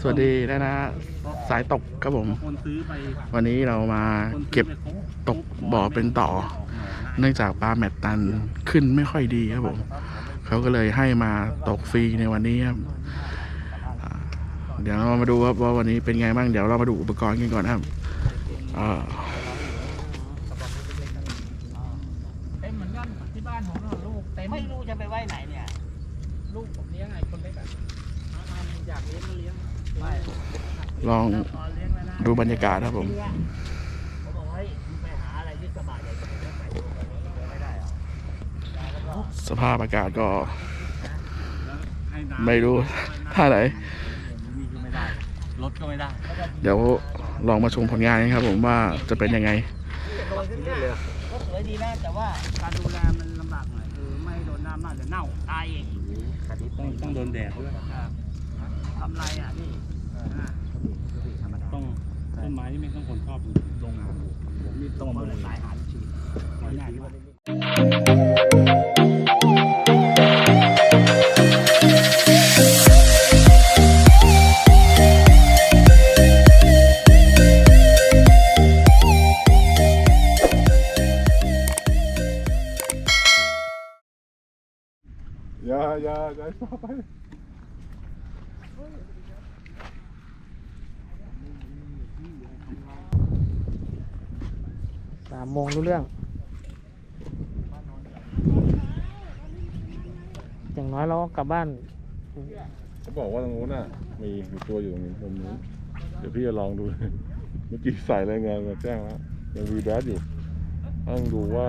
สวัสดีนะนะสายตกครับผมคนซื้อไปวันนี้เรามาคนซื้อเก็บไปขาตกบ่อเป็นต่อ เนื่องจากปลาแมตตันขึ้นไม่ค่อยดีครับผม เขาก็เลยให้มาตกฟรีในวันนี้ครับอ่าเดี๋ยวเรามาดูครับว่าวันนี้เป็นไงบ้างเดี๋ยวเรามาดูอุปกรณ์กันก่อนนะครับอ่าเต็มเหมือนกันที่บ้านผมน่ะลูกเต็มไม่รู้จะไปไว้ไหนเนี่ย ลูกผมเลี้ยงไงคนเล็กอะอยากเลี้ยงก็เลี้ยงไม่ลองตอนเลี้ยงแล้วนะดูบรรยากาศครับผมเนี่ยเขาบอกเฮ้ยมึงไปหาอะไรที่สบายใจจะไปไหนไม่ได้หรอแล้วก็สภาพอากาศก็ให้น้ำไม่รู้ท่าไหนนี่ก็ไม่ได้รถก็ไม่ได้ เดี๋ยวลองมาชมผลงานกันครับผมว่าจะเป็นยังไงโดนขึ้นเนี่ยก็สวยดีนะแต่ว่าการดูแลมันลำบากหน่อยคือไม่ให้โดนน้ำมากเดี๋ยวเน่าตายเองต้องต้องโดนแดดด้วยครับทำไรอะนี่อ่าต้องต้นไม้ที่ไม่ต้องคนชอบลงน้ำผมนี่ต้องมาเปิเลดยสายหาชีวิตง่ายอย่าอย่าอย่าต่อไป สามโมงรู้เรื่อง อย่างน้อยเราก็กลับบ้าน เขาบอกว่าตรงนู้นน่ะ มีมีตัวอยู่ตรงนี้ตรงนู้นเดี๋ยวพี่จะลองดู เมื่อกี้ใส่รายงานมาแจ้งแล้วยังวีแบสอยู่ต้องดูว่า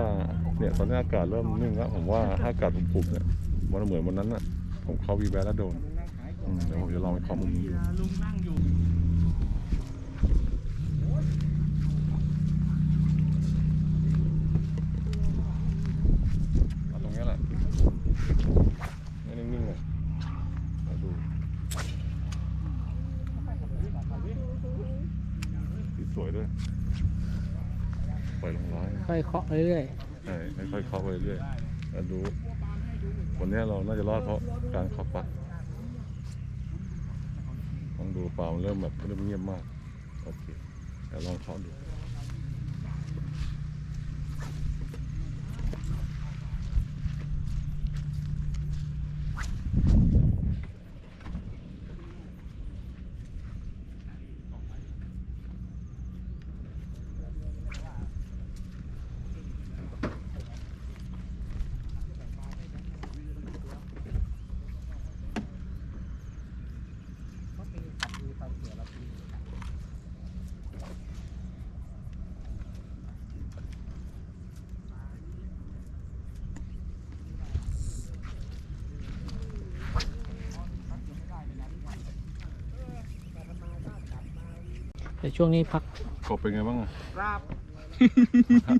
เนี่ยตอนนี้อากาศเริ่มนิ่งแล้วผมว่าถ้าอากาศปุ่มๆเนี่ยมันเหมือนวันนั้นน่ะผมเข้าวีแบสแล้วโดน เดี๋ยวผมจะลองไปเคาะมุมนี้ดูลุงนั่งอยู่เอาตรงนี้แหละให้นิ่งๆเลยมาดูสีสวยด้วยปล่อยลงร้อยค่อยเคาะเรื่อยใช่ค่อยๆเคาะไปเรื่อยแล้วดูวันนี้เราน่าจะรอดเพราะการเคาะปลักล องดูเปล่ามันเริ่มแบบเริ่มเงียบมาก โอเคเดี๋ยวลองเคาะดู แต่ช่วงนี้พักกบเป็นไงบ้างอะราบ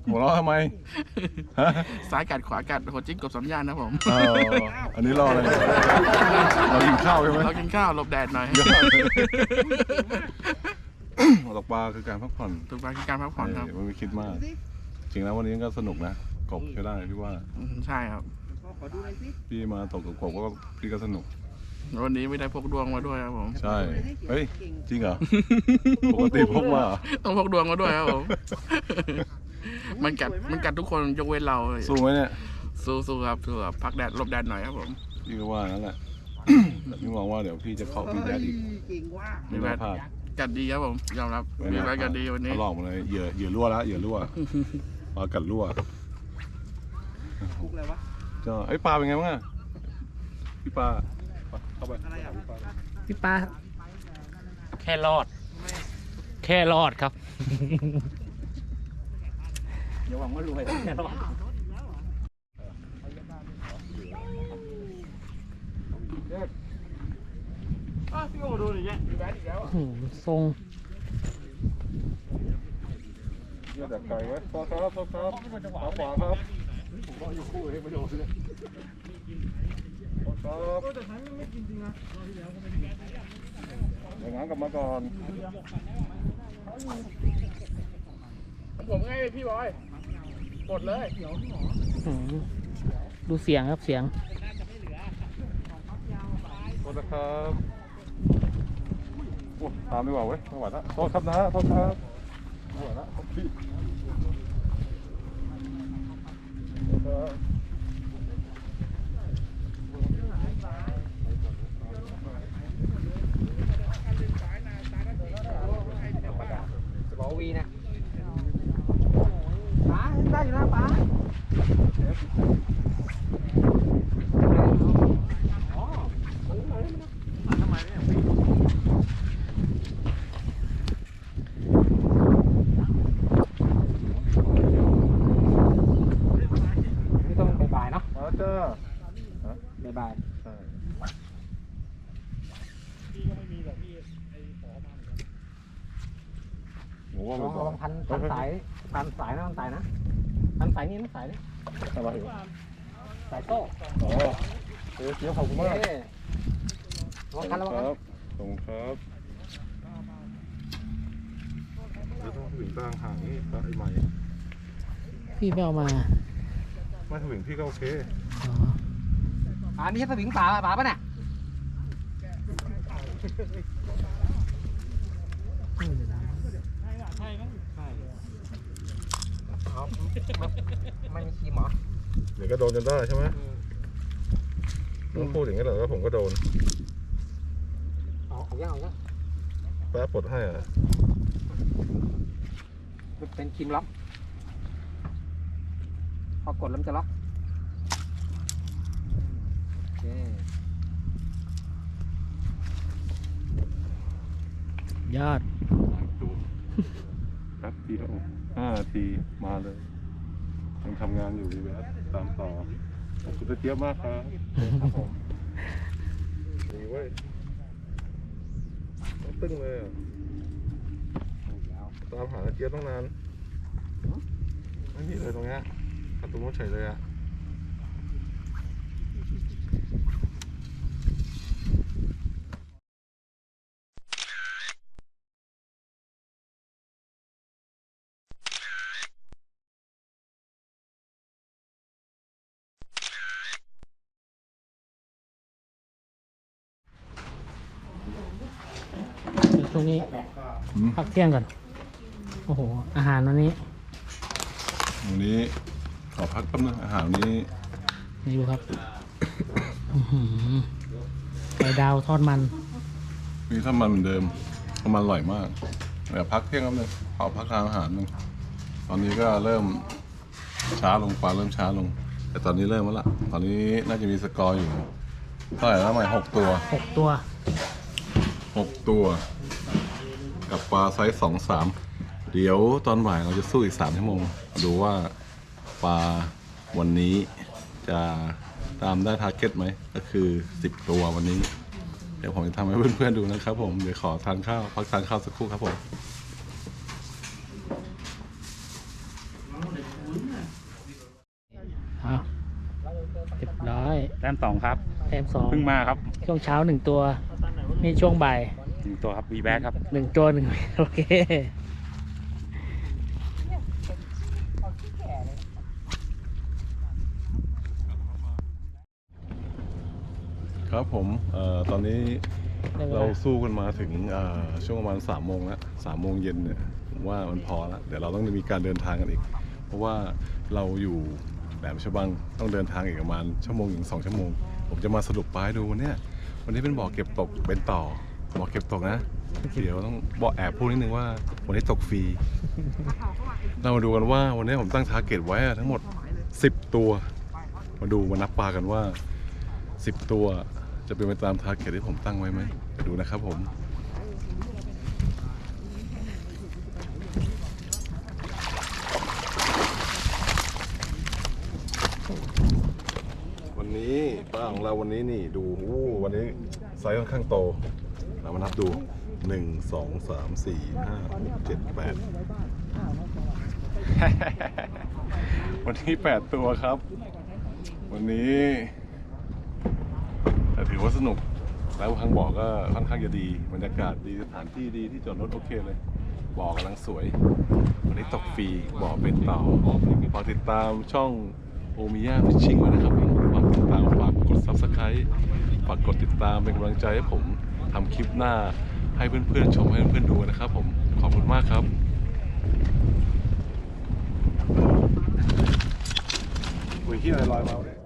หัวเราะทำไมฮะซ้ายกัดขวากัดโหจิ้งกบสามย่านนะผมอ้าวอันนี้รออะไรเนี่ยเรากินข้าวใช่ไหมเรากินข้าวหลบแดดหน่อยยอดเลยตกปลาคือการพักผ่อนถูกปาคือการพักผ่อนครับเออไม่คิดมาก จริงแล้ววันนี้ก็สนุกนะ กบใช้ได้พี่ว่าอืมใช่ครับขอดูหน่อยสิพี่มาตกกับกบก็พี่ก็สนุก วันนี้ไม่ได้พกดวงมาด้วยครับผม ใช่ เฮ้ย จริงเหรอ ปกติพกมาเหรอต้องพกดวงมาด้วยครับผม มันกัด มันกัดทุกคนยกเว้นเรา สู้ไหมเนี่ยสู้สู้ครับสู้ครับพักแดดหลบแดดหน่อยครับผม พี่ก็ว่านั่นแหละแต่พี่มองว่าเดี๋ยวพี่จะเคาะพี่แดดอีกเก่งว่ามีไม่แบน่าดพลาดกัดดีครับผม ยอมรับ มีแบดกัดดีวันนี้ เขาหลอกมาเลยเหยื่อเหยื่อรั่วแล้วเหยื่อรั่วปลากัดรั่วคุกเลยวะก็ไอ้ยปลาเป็นไงบ้างอะพี่ปลา เข้าไปพี่ป้าแค่รอด แค่รอดครับ อย่าหวังว่ารวยแค่รอดพี่โอ้ดูหน่อยเนี่ยมีแบดีแล้วหืมทรงเยื่อแต่ไก่ไว้ซอครับซอครับขวาขวาครับผมรออยู่คู่ให้ประโยชน์เลย ซอครับแต่ฉันไม่กินจริงนะเดี๋ยวงั้นกลับมาก่อนผมไงพี่บอยกดเลยดูเสียงครับเสียงโทษนะครับโอ้ตามดีกว่าเว้ยไม่ไหวแล้วโทษครับนะโทษครับไม่ไหวแล้วพี่ครับ ล้อ วีนะป๋าได้อยู่นะป๋าไม่ต้องบ่ายเนาะมาแล้วจ้าบายใช่พี่ก็ไม่มีหรอกพี่ไอ้ขอมาเหมือนกัน ผมๆว่าลมัอนงลองพันพันสายพันสายนะพันสายนะพันสายนี่นะสายนี่อะไรอยู่สายโซ่อ๋อเอ๊ะเจี๊ยบขอบคุณมากเอ๊ะลองพันแล้วคกันรับขอบคุณครับเดี๋ยวต้องถึงกลางห่างนี่ก็ไอ้ใหม่พี่ไม่เอามาไม่ถึงพี่ก็โอเคป๋ามีแค่สวิงป๋าป๋าป่ะเนี่ยใช่มั้งใช่ ไม่มีครีมเหรอเดี๋ยวก็โดนจนได้ใช่ไหมต้องพูดอย่างนี้เหรอแล้วผมก็โดนเอาเอายังเอายังแป๊บปลดให้อะเป็นครีมล็อก พอกดแล้วมันจะล็อกโอเคยอด ดูแป๊บเดียวห้านาทีมาเลย ยังทำงานอยู่ดีแวะตามต่อขอบคุณตะเจี๊ยบมากครับครับผมดีเว้ยต้องตึ้งเลยอะตามหาตะเจี๊ยบต้องนานไม่มีเลยตรงเนี้ยประตูรถเฉยเลยอะ ช่วงนี้พักเที่ยงก่อน โอ้โห อาหารวันนี้ วันนี้ขอพักแป๊บนึงอาหารนี้นี่ดูครับอื้อหือไก่ดาวทอดมัน มีถ้ามันเหมือนเดิมถ้ามันอร่อยมากเดี๋ยวพักเที่ยงแป๊บนึงขอพักทานอาหารนึงตอนนี้ก็เริ่มช้าลงปลาเริ่มช้าลง แต่ตอนนี้เริ่มแล้วล่ะ ตอนนี้น่าจะมีสกอร์อยู่เท่าไหร่แล้วใหม่หกตัว หกตัวหกตัว กับปลาไซส์สองสามเดี๋ยวตอนบ่ายเราจะสู้อีกสามชั่วโมง ดูว่าปลาวันนี้จะตามได้ทาร์เก็ตไหม ก็คือสิบตัววันนี้ เดี๋ยวผมจะทำให้เพื่อนๆดูนะครับผม เดี๋ยวขอทานข้าว พักทานข้าวสักครู่ครับผมเอาเรียบร้อยแต้มสองครับแต้มสองเพิ่งมาครับ ช่วงเช้าหนึ่งตัว นี่ช่วงบ่ายห นึ่งตัวครับวีแบ็ครับหนึ่งตัวหนึ่งโอเคครับผมเอ่อตอนนี้ได้เวลาเราสู้กันมาถึงเอ่อช่วงประมาณสามโมงแล้วสามโมงเย็นเนี่ยผมว่ามันพอแล้วเดี๋ยวเราต้องมีการเดินทางกันอีก เพราะว่าเราอยู่แหลมฉบังต้องเดินทางอีกประมาณชั่วโมงถึงสองชั่วโมง ผมจะมาสรุปปลายดูวันเนี้ยวันนี้เป็นบ่อเก็บตกเป็นต่อ บ่อเก็บตกนะ เดี๋ยวต้องบอกแอบพูดนิดนึงว่าวันนี้ตกฟรี เรามาดูกันว่าวันนี้ผมตั้งทาร์เก็ตไว้อะทั้งหมด 10 ตัว มาดูมานับปลากันว่า 10 ตัวจะเป็นไปตามทาร์เก็ตที่ผมตั้งไว้ไหมไปดูนะครับผมวันนี้ปลาของเราวันนี้นี่ดูอู้วันนี้ไซส์ค่อนข้างโต เรามานับดู1 2 3 4 5 6 7 8วันนี้8ตัวครับ วันนี้แต่ถือว่าสนุก แล้วทางบ่อก็ค่อนข้างจะดีบรรยากาศดีสถานที่ดีที่จอดรถโอเคเลยบ่อกำลังสวย วันนี้ตกฟรีบ่อเป็นเต่าฝากติดตามช่องโอมิยาฟิชชิ่งไว้นะครับฝากติดตามฝากกด subscribe ฝากกดติดตามเป็นกำลังใจให้ผม ทำคลิปหน้าให้เพื่อนๆชมให้เพื่อนๆดูนะครับผมขอบคุณมากครับอุ้ยที่อะไรลอยมา